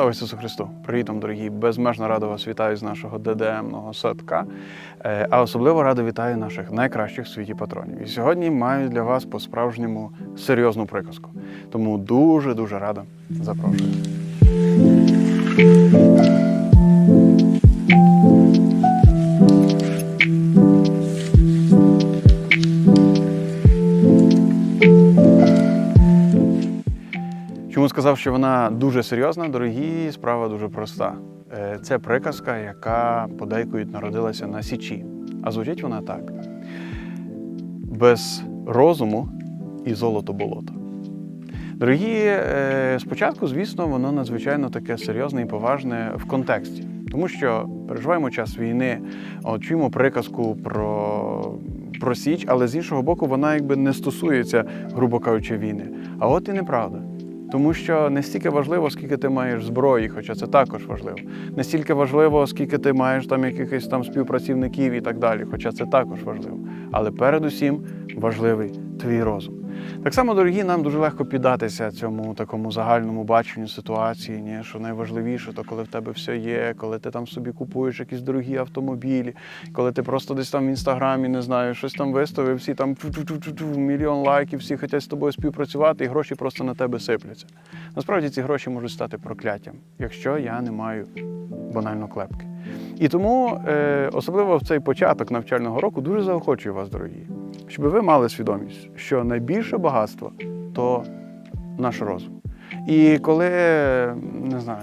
Слава Ісусу Христу! Привіт вам, дорогі! Безмежно радо вас вітаю з нашого ДДМного садка. Е, А особливо радо вітаю наших найкращих в світі патронів. І сьогодні маю для вас по-справжньому серйозну приказку. Тому дуже-дуже радо запрошую. Чому сказав, що вона дуже серйозна, дорогі, справа дуже проста. Е, Це приказка, яка подейкують народилася на Січі. А звучить вона так: без розуму і золото болото. Дорогі, е, спочатку, звісно, воно надзвичайно таке серйозне і поважне в контексті, тому що переживаємо час війни, от, чуємо приказку про, про Січ, але з іншого боку, вона якби не стосується, грубо кажучи, війни. А от і неправда. Тому що не стільки важливо, скільки ти маєш зброї, хоча це також важливо. Не стільки важливо, скільки ти маєш там якихось там співпрацівників і так далі, хоча це також важливо. Але передусім важливий твій розум. Так само, дорогі, нам дуже легко піддатися цьому такому загальному баченню ситуації, ні? що найважливіше, то коли в тебе все є, коли ти там собі купуєш якісь дорогі автомобілі, коли ти просто десь там в інстаграмі не знаю, щось там виставив, всі там мільйон лайків, всі хочуть з тобою співпрацювати, і гроші просто на тебе сипляться. Насправді ці гроші можуть стати прокляттям, якщо я не маю банально клепки. І тому, е, особливо в цей початок навчального року, дуже заохочую вас, дорогі, щоб ви мали свідомість, що найбільше багатство то наш розум. І коли не знаю,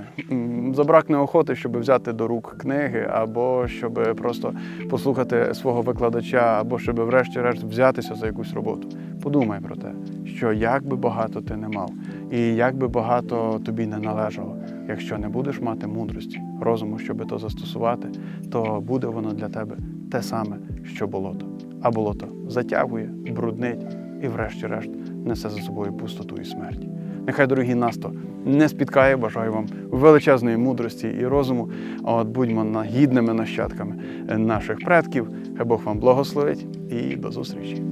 забракне охоти, щоб взяти до рук книги, або щоб просто послухати свого викладача, або щоб врешті-решт взятися за якусь роботу, подумай про те, що як би багато ти не мав, і як би багато тобі не належало, якщо не будеш мати мудрості, розуму, щоб то застосувати, то буде воно для тебе те саме, що болото. А болото затягує, бруднить і, врешті-решт, несе за собою пустоту і смерть. Нехай, дорогі насто, не спіткає, бажаю вам величезної мудрості і розуму. От будьмо гідними нащадками наших предків. Хай Бог вам благословить і до зустрічі.